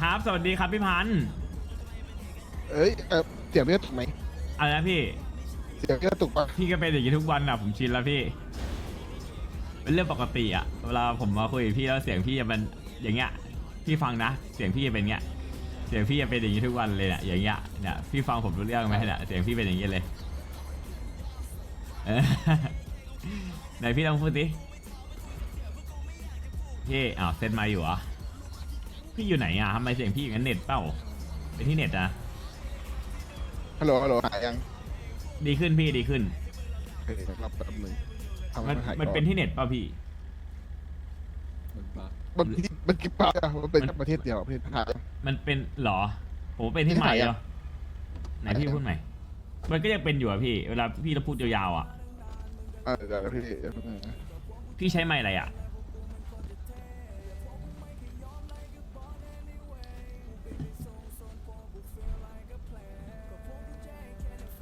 ครับ สวัสดีครับพี่พันธ์เอ้ยเออเสียงพี่กระตุกไหมอะไรนะพี่ เสียงพี่กระตุกปะพี่ก็เป็นอย่างนี้ทุกวันอะผมชินแล้วพี่ เป็นเรื่องปกติอะเวลาผมมาคุยกับพี่แล้วเสียงพี่จะเป็นอย่างเงี้ยพี่ฟังนะเสียงพี่จะเป็นเงี้ยเสียงพี่จะเป็นอย่างนี้ทุกวันเลยเนี่ยอย่างเงี้ยเนี่ยพี่ฟังผมรู้เรื่องไหมเนี่ยเสียงพี่เป็นอย่างนี้เลยเออไหนพี่ลองพูดดิพี่อ้าวเซตมาอยู่เหรอ พี่อยู่ไหนอะทำไมเสียงพี่อย่างนั้นเน็ตเปล่าเป็นที่เน็ตนะฮัลโหลฮัลโหลหายยังดีขึ้นพี่ดีขึ้นโอเครับแป๊บนึงทำให้มันมันหายมันก่อเป็นที่เน็ตเปล่าพี่ มันที่มันกิ๊บปะอะมันเป็นแค่ประเทศเดียวประเทศไทย มันเป็นเหรอผมว่าเป็นที่ที่ใหม่ไหนเหรอะอไหนพี่พูดใหม่ มันก็ยังเป็นอยู่อะพี่ เวลาพี่เราพูดยาวๆอะเออเดี๋ยวพี่เดี๋ยวพี่พี่ใช้ไม้อะไรอะ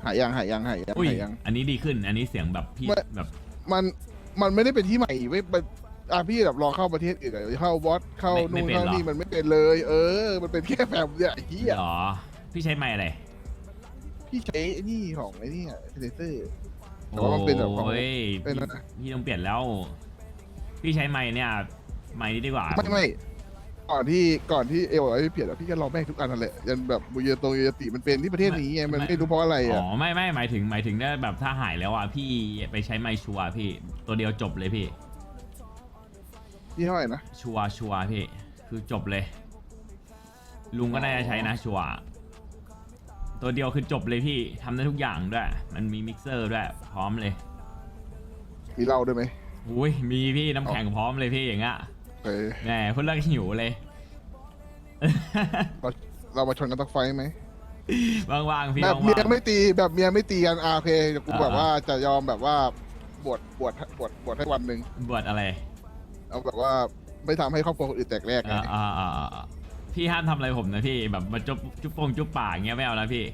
หายยังหายยังหายยังอุ้ยหายยัง อันนี้ดีขึ้น อันนี้เสียงแบบพี่ไม่ แบบมันมันไม่ได้เป็นที่ใหม่เว้ยมันอะพี่แบบรอเข้าประเทศอื่นอะเข้าบอสเข้านู่นเข้านี่มันไม่เป็นเลย เออ มันเป็นแค่แบบเนี่ยไอ้เฮียเหรอพี่ใช้ไม้อะไรพี่ใช้ไอ้นี่ของไอ้นี่อะเทเซอร์ แต่ว่ามันเป็นแบบของโอ้ยเป็นพี่อะไรนะ พี่ต้องเปลี่ยนแล้ว พี่ใช้ไม้เนี่ยไม้นี้ดีกว่าไม่ไม่ ก่อนที่ก่อนที่เอวอะไรพี่เปลี่ยนอะพี่ก็รอแม่งทุกอันนั่นแหละยันแบบบุยตรงยติมันเป็นที่ประเทศนี้ไงมันไม่รู้เพราะอะไรอ๋อะอไม่ไม่หมายถึงหมายถึงได้แบบถ้าหายแล้วอะพี่ไปใช้ไม้ชัวร์พี่ ตัวเดียวจบเลยพี่พี่เท่าไหร่นะ ชัวร์ชัวร์พี่ คือจบเลย ลุงก็น่าจะใช้นะชัวร์ตัวเดียวคือจบเลยพี่ทำได้ทุกอย่างด้วย มันมีมิกเซอร์ด้วย พร้อมเลยมีเหล้าด้วยไหม อุ้ยมีพี่น้ำแข็งพร้อมเลยพี่อย่างเงี้ย เออแหมพูดแล้วหิวเลย เราเรามาชนกันตักไฟไหมว่างๆพี่แบบว่างเมียไม่ตีแบบเมียไม่ตีกันอ่าโอเคเดี๋ยวกูอ่าแบบว่าจะยอมแบบว่าบวชบวชบวชบวชให้วันหนึ่งๆบวชอะไรเอาแบบว่าไม่ทำให้ครอบครัวคนอื่นแตกแยกไงอ่าอ่าอ่าอ่าพี่ห้ามทำอะไรผมนะพี่แบบมาจุ๊บจุ๊บปงจุ๊บปากอย่างเงี้ยไม่เอานะพี่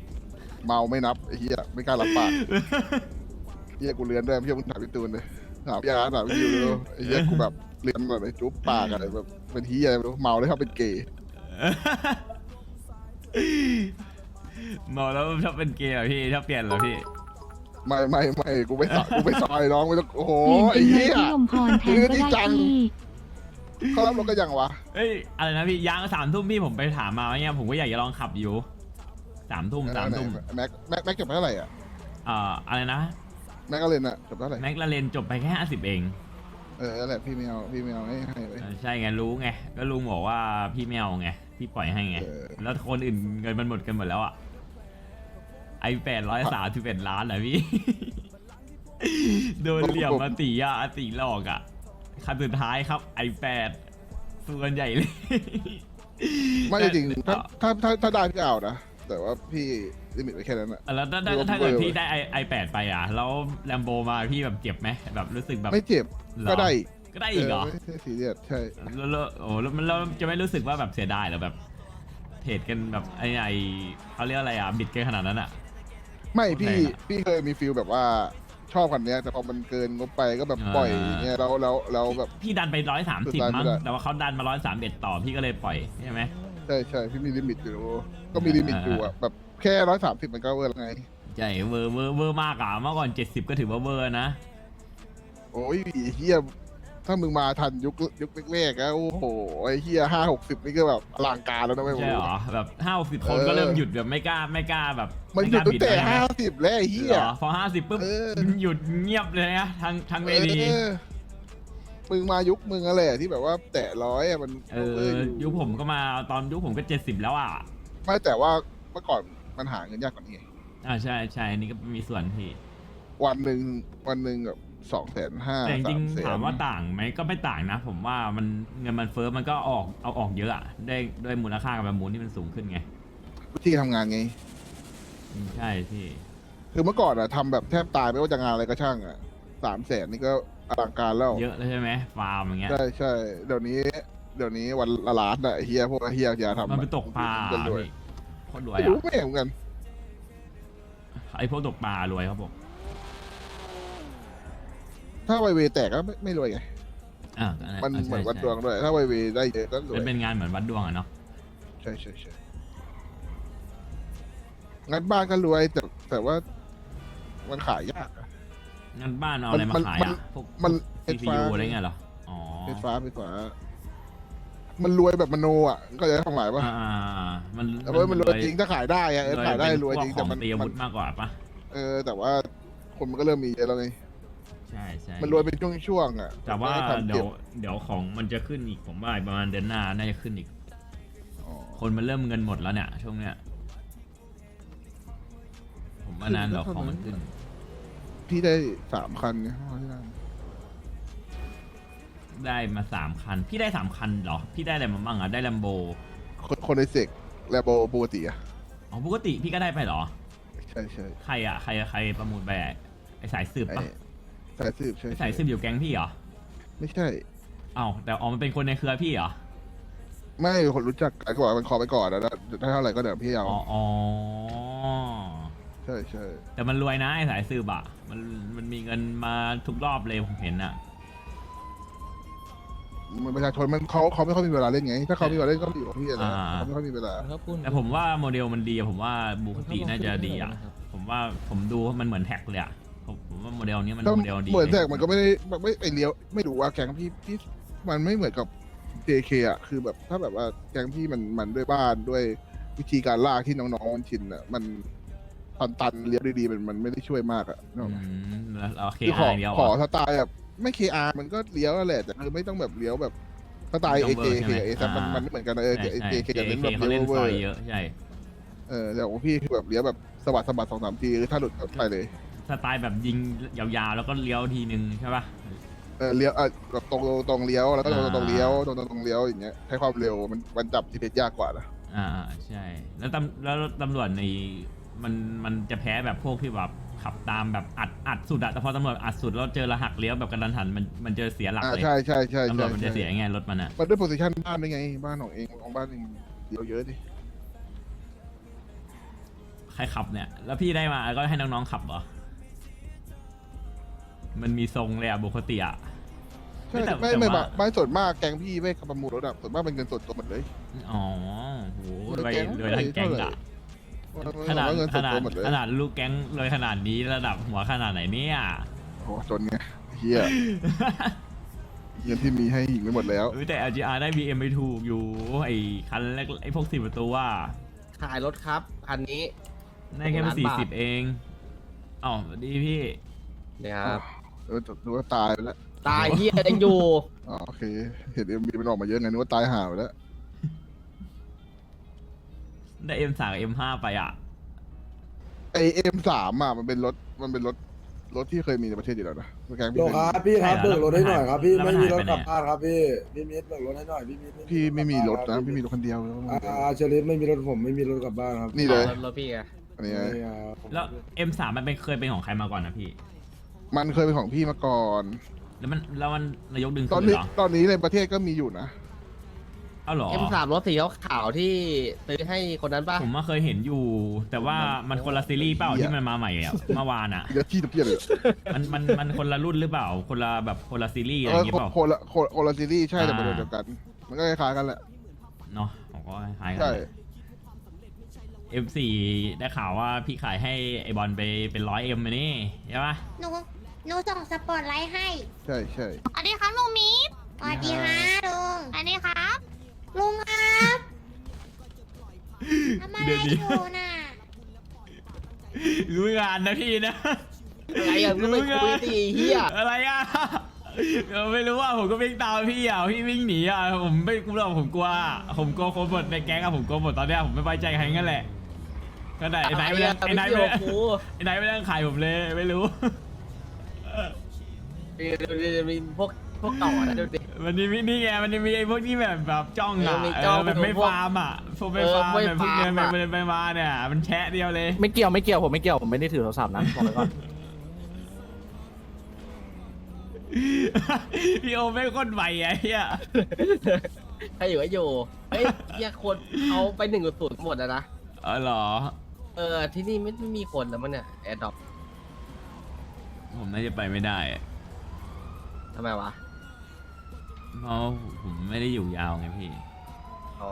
เมาไม่นับไอ้เหี้ยไม่กล้ารับปากเหี้ยกูเลือนด้วยไม่ใช่มึงถามพี่ตูนเลยถามพี่อาร์ตถามพี่ยูเลยไอ้เหี้ยกูแบบ เลือนแบบไอ้จุ๊บปากอะไรแบบเป็นเหี้ยอะไรไม่รู้เมาแล้วเขาเป็นเกย์เมาแล้วชอบเป็นเกย์เหรอพี่ชอบเปลี่ยนเหรอพี่ ไม่ไม่ไม่กูไม่สอยกูไม่ซอยน้องไม่ต้องโอ้โหเปลี่ยนไอ้เป็นเหี้ยที่ลมพรแทนก็จริงได้จังพี่เขารับรถกันยังวะเอ้ยอะไรนะพี่ยางสามทุ่มพี่ผมไปถามมาว่าเนี่ยผมก็อยากจะลองขับอยู่สามทุ่มสามทุ่มแม็กแม็กแม็กเก็บไปเท่าไหร่อะเอ่ออะไรนะแม็กก็เลยน่ะเก็บเท่าไหร่แม็กลาเรนจบไปแค่ห้าสิบเองเออนั่นแหละพี่ไม่เอาพี่ไม่เอาให้ให้เลยเออใช่ไงรู้ไงก็ลุงบอกว่าพี่ไม่เอาไงพี่ปล่อยให้ไง เออ แล้วคนอื่นเงินมันหมดกันหมดแล้วอะไอแปดร้อยสามสิบเอ็ดล้านเหรอพี่ โดนเหลี่ยมมาตีอะตีหลอกอะคันสุดท้ายครับ ไอแปดส่วนใหญ่เลย ไม่จริงๆถ้าแต่ถ้าถ้าถ้าได้พี่เอานะ แต่ว่าพี่ลิมิตไว้แค่นั้นอะแล้วถ้าถ้าเวอร์ถ้าเกิดเวอร์พี่ได้ไอไอแปดไปอะ แล้วแลมโบมาพี่แบบเจ็บไหมแบบรู้สึกแบบไม่เจ็บเหรอก็ได้ก็ได้อีกเหรอไม่ใช่ซีเรียสใช่ แล้วแล้วโอ้แล้วมันแล้วจะไม่รู้สึกว่าแบบเสียดายเหรอแบบเทรดกันแบบไอ้ไอเขาเรียกอะไรอะบิดกันขนาดนั้นอะ ไม่พี่แพงอะพี่เคยมีฟิลแบบว่าชอบคันเนี้ยแต่พอมันเกินงบไปก็แบบอ่า ปล่อยอย่างเงี้ยแล้วแล้วแล้วแบบ พี่ดันไปร้อยสามสุสิบดท้ายมั้งไม่ได้ แต่ว่าเขาดันมาร้อยสามเอ็ดต่อพี่ก็เลยปล่อยใช่ไหม ใช่ใช่พี่มีลิมิตอยู่ ก็มีลิมิตอยู่อะแบบแค่ร้อยสามสิบมันก็เวอร์แล้วไง ใช่เวอร์เวอร์เวอร์มากอะเมื่อก่อนเจ็ดสิบก็ถือว่าเวอร์นะ โอ้ยเฮียถ้ามึงมาทันยุคยุคแรกๆอะโอ้โหไอ้เฮียห้าหกสิบนี่ก็แบบอลังการแล้วนะไม่ใช่เหรอแบบห้าสิบคนเออก็เริ่มหยุดแบบไม่กล้าไม่กล้าแบบมันหไกยุดล้าตั้งแต่ล้วใช่ไหมห้าสิบแล้วไอ้เฮียเหรอพอห้าสิบปุ๊บเออหยุดเงียบเลยนะทางทางเวทีออ มึงมายุคมึงอะไรที่แบบว่าแตะร้อยอะมันเออยุคผมก็มาตอนยุคผมก็เจ็ดสิบแล้วอะไม่แต่ว่าเมื่อก่อนมันหาเงินยากกว่านี้ไงอ่าใช่ใช่อันนี้ก็มีส่วนพี่วันหนึ่งวันหนึ่งแบบสองแสนห้าแต่จริงแสนๆถามว่าต่างไหมก็ไม่ต่างนะ ผมว่ามันเงินมันเฟ้อมันก็ออกเอาออกเยอะอะได้ด้วยมูลค่ากับประมูลที่มันสูงขึ้นไงวิธีทำงานไง อืมใช่พี่ คือเมื่อก่อนอะทำแบบแทบตายไม่ว่าจะงานอะไรก็ช่างอะสามแสนนี่ก็ อลังการแล้ว เยอะแล้วใช่ไหมฟาร์มอย่างเงี้ย ใช่ใช่เดี๋ยวนี้ เดี๋ยวนี้วันละล้านอะไอ้เฮียพวกเฮียอย่าทำอะมันไปตกปลาจะรวยพี่โคตรรวยไม่อะรู้ไม่เหมือนกัน ไอพวกตกปลารวยครับผมถ้าไวเวแตกก็ไม่ไม่รวยไง อ่ามันอ่าเหมือนใช่วัดใช่ดวงด้วย ถ้าไวเวได้เยอะก็รวมัยนเป็นงานเหมือนวัดดวงอะเนาะ ใช่ใช่ใช่งั้นบ้านก็รวยแต่แต่ว่า มันขายยากอะ งั้นบ้านเอาอะไรมามันขายมันอะพวกมันไฟฟ้า CPU อะไรเงี้ยเหรอ อ๋อไฟฟ้าไฟฟ้า มันรวยแบบมโนอะก็จะความหมายว่าอ่าๆมันแต่ว่ามันรวยจริงถ้าขายได้อะเออขายได้รวยจริงแต่แต่มัมันนตีอามัวุนธมากกว่าปะเออ แต่ว่าคนมันก็เริ่มมีเยอะแล้วไงใช่ใช่มันรวยเป็นช่วงๆอะ แต่ว่าไม่ได้ทำเดี๋เก็ยวบเดี๋ยวของมันจะขึ้นอีกผมว่าประมาณเดือนหน้าน่าจะขึ้นอีกอ๋อคนมันเริ่มเงินหมดแล้วเนี่ยช่วงเนี้ยผมว่านานหรอกของมันขึ้น พี่ได้สามคันเนี่ยห้องที่นั่นได้มาสามคัน พี่ได้สามคันเหรอ พี่ได้อะไรมาบ้างอะ ได้ลัมโบคนคนในเซกแลโบปกติอะอ๋อปกติพี่ก็ได้ไปเหรอ ใช่ใช่ใครอะ ใครใครประมูลไปอะไอสายสืบไอ้ปะสายสืบใช่ไอสายสืบอยู่แก๊งพี่เหรอไม่ใช่ เอ้าแต่อ๋อมันเป็นคนในเครือพี่เหรอ ไม่คนรู้จักกันก็บอกว่ามันขอไปก่อนนะแล้วถ้าเท่าไหร่ก็เดี๋ยวพี่เอาอ๋ออ๋อ ใช่ใช่แต่มันรวยนะไอสายสืบอะมันมันมีเงินมาทุกรอบเลยผมเห็นอะมันประชาชนมันเขาเขาไม่ค่อยมีเวลาเล่นไง ถ้าเขามีเวลาเล่นก็อยู่กับพี่อะนะอ่าเขาไม่ค่อยมีเวลาครับคุณแต่ผมว่าโมเดลมันดีอะผมว่าบุคติน่าจะดีอะผมว่าผมดูว่ามันเหมือนแท็กเลยอะผมผมว่าโมเดลนี้มันก็โมเดลดีเหมือนแทกมันก็ไม่ได้ไม่ไอเลี้ยวไม่รู้ว่าแก๊งพี่พี่มันไม่เหมือนกับ JK อะคือแบบถ้าแบบว่าแก๊งพี่มันมันด้วยบ้านด้วยวิธีการลากที่น้องๆมันชินอะมัน ตันตันๆเลี้ยวดีๆมันมันไม่ได้ช่วยมากอะนึกออือกไหมมแล้วเราเคคือขออาเดียวขออะสไตล์แบบไม่ KR มันก็เลี้ยวนั่นแหละแต่คือไม่ต้องแบบเลี้ยวแบบสไตล์ไม่เอต้องเจเวอร์เคใช่ไหมเอซัมันอ่ามั มันไม่เหมือนกันนะเอใช่เจใช่เจเคจะเน้นแบบเขาเลี้เล่ยนวเวซออยร์เยอะใช่เออแต่ของพี่คือแบบเลี้ยวแบบสะบัดสะบัดสองสามทีคือถ้าหลุดก็ไปเลยสไตล์แบบยิงยาวๆแล้วก็เลี้ยวทีนึงใช่ป่ะ เออเลี้ยวเออแบบตรงตรงเลี้ยวแล้วก็ตรงอ่า ตรงเลี้ยวตรงตรงตรงเลี้ยวอย่างเงี้ยใช้ความเร็วมันมันจับทีเพยากกว่านะอ่าใช่ แล้วตำแล้วตำรวจใน มันมันจะแพ้แบบพวกที่แบบขับตามแบบอัดอัดสุดอะแต่พอตำรวจอัดสุดแล้วเจอระหักเลี้ยวแบบกระดันหันมันมันจะเสียหลักอ่าเลยใช่ใช่ใช่ตำรวใช่จมันจะเสียใช่ยังไงรถมันอะมันด้วยโพสิชันบ้านด้วยไง บ้านของเองของบ้านเองเลี้ยวเยอะดิใครขับเนี่ย แล้วพี่ได้มาก็ให้น้องๆขับเหรอมันมีทรงเลยอะปกติอะ ใช่แต่ไม่แต่ไม่ว่า แบบไม่ส่วนมากแกงพี่ไม่ขับประมูลรถอะส่วนมากเป็นเงินส่วนตัวหมดเลย อ๋อโหรวยแก๊งรวยทั้งแก๊งอะ ขนาดเงินขส่วนนาดตัวหมดเลยขนาดลูกแก๊งรวยขนาดนี้ระดับหัวขนาดไหนเนี่ย โอ้โหจนไงเฮียเงินที่มีให้อีกไม่หมดแล้ว เออแต่ LGR ได้ BM ไปถูกอยู่ไอ้คันแรกไอ้พวกสี่ประตูว่าขายรถครับอันนี้ได้แค่ล้านสี่บาทสิบเองอ๋อดีพี่เนี่ยครับ เออดูว่าตายไปแล้วตายเฮียยังอยู่ อ๋อโอเค เห็นเอ็มบีมันออกมาเยอะไงนึกว่าตายห่าไปแล้ว ได้ M3 กับ M5 ไปอะ ไอเอ็มสามอะมันเป็นรถมันเป็นรถรถที่เคยมีในประเทศอยู่แล้วนะแกงโหลพี่เคยคมีรับพี่ครับใช่เบิกรถให้หน่อยครับพี่แล้วมัไม่นมีหายรไปถไหนกลับบ้านครับพี่พี่มิตรเบิกรถให้หน่อยพี่มิตรพี่ไม่มีรถนะกลับบ้าพี่มีรถคันเดียวแล้วอ่าอ่าเชลิฟไม่มีรถผมไม่มีรถกลับบ้านครับนี่เลยรถรถพี่อะอันนี้ไงนี่ครับผมแล้ว M3 มันเป็นเคยเป็นของใครมาก่อนนะพี่ มันเคยเป็นของพี่มาก่อน แล้วมันแล้วมันนายกดึงตอนคืนนี้เหรอตอนนี้ในประเทศก็มีอยู่นะ เอ้าเหรอ เอ็มสามรถสีขาวๆที่ซื้อให้คนนั้นป่ะ ผมมาเคยเห็นอยู่ แต่ว่ามันคนละซีรีส์เปล่าเหี้ยที่มันมาใหม่อะเมื่อวานอะเดี๋ยวที่ตะเพียเลยมันมันมันคนละรุ่นหรือเปล่า คนละแบบคนละซีรีส์อะเอไรออย่างเงี้ยเปล่า คนละคนคนละซีรีส์ใช่แต่อ่าเป็นเดียวกัน มันก็คล้ายๆกันแหละ เนาะผมก็คล้ายๆกัใช่ น M4 ได้ข่าวว่าพี่ขายให้ไอบอลไปเป็นร้อยเอ็มนี่ใช่ปะ หนูหนูส่งสปอตไลท์ให้ ใช่ใช่สวัสดีครับลุงมิตรสวัสดีฮะลุงอันนี้ครับ ลุงครับ ทำอะไรอยู่น่ะรู้งานนะพี่นะอะไรอะมึงไปคุยสิเฮียอะไรอะเออไม่รู้ว่าผมก็วิ่งตามพี่อะพี่วิ่งหนีอะผมไม่กลัวหรอกผมกลัวผมกลัวคนหมดในแก๊งอะผมกลัวหมดตอนเนี้ยผมไม่ไว้ใจใครงั้นแหละก็ได้ไอ้ไหนไม่ได้ไอ้ไหนไม่ได้กูไอ้ไหนไม่ได้ขายผมเลยไม่รู้มีพวก พวกต่อนะดูดิ มันนี่นี่ไงมันยังมีไอ้พวกที่แบบแบบจ้องอะเออมีเอจ้องอแบบไม่พวกฟาร์มอะพวกไม่เออฟาร์มไม่แบบพวกเดินฟาร์มไปอะเดินไปมาเนี่ย มันแชะเดียวเลย ไม่เกี่ยวไม่เกี่ยวผมไม่เกี่ยวผมไม่ได้ถือโทรศัพท์นะบอกไว้ก่อน พี่โอไม่คนใหม่ไอ้เหี้ยใครอยู่ก็อยู่เฮ้ยเฮียคนเขาไปหนึ่งศูนย์หมดแล้วนะ เออเหรอ เออ ที่นี่ไม่ไม่มีคนแล้วมั้งเนี่ยแอร์ดรอปผมน่าจะไปไม่ได้อะทำไมวะ เพราะผมไม่ได้อยู่ยาวไงพี่ อ๋อ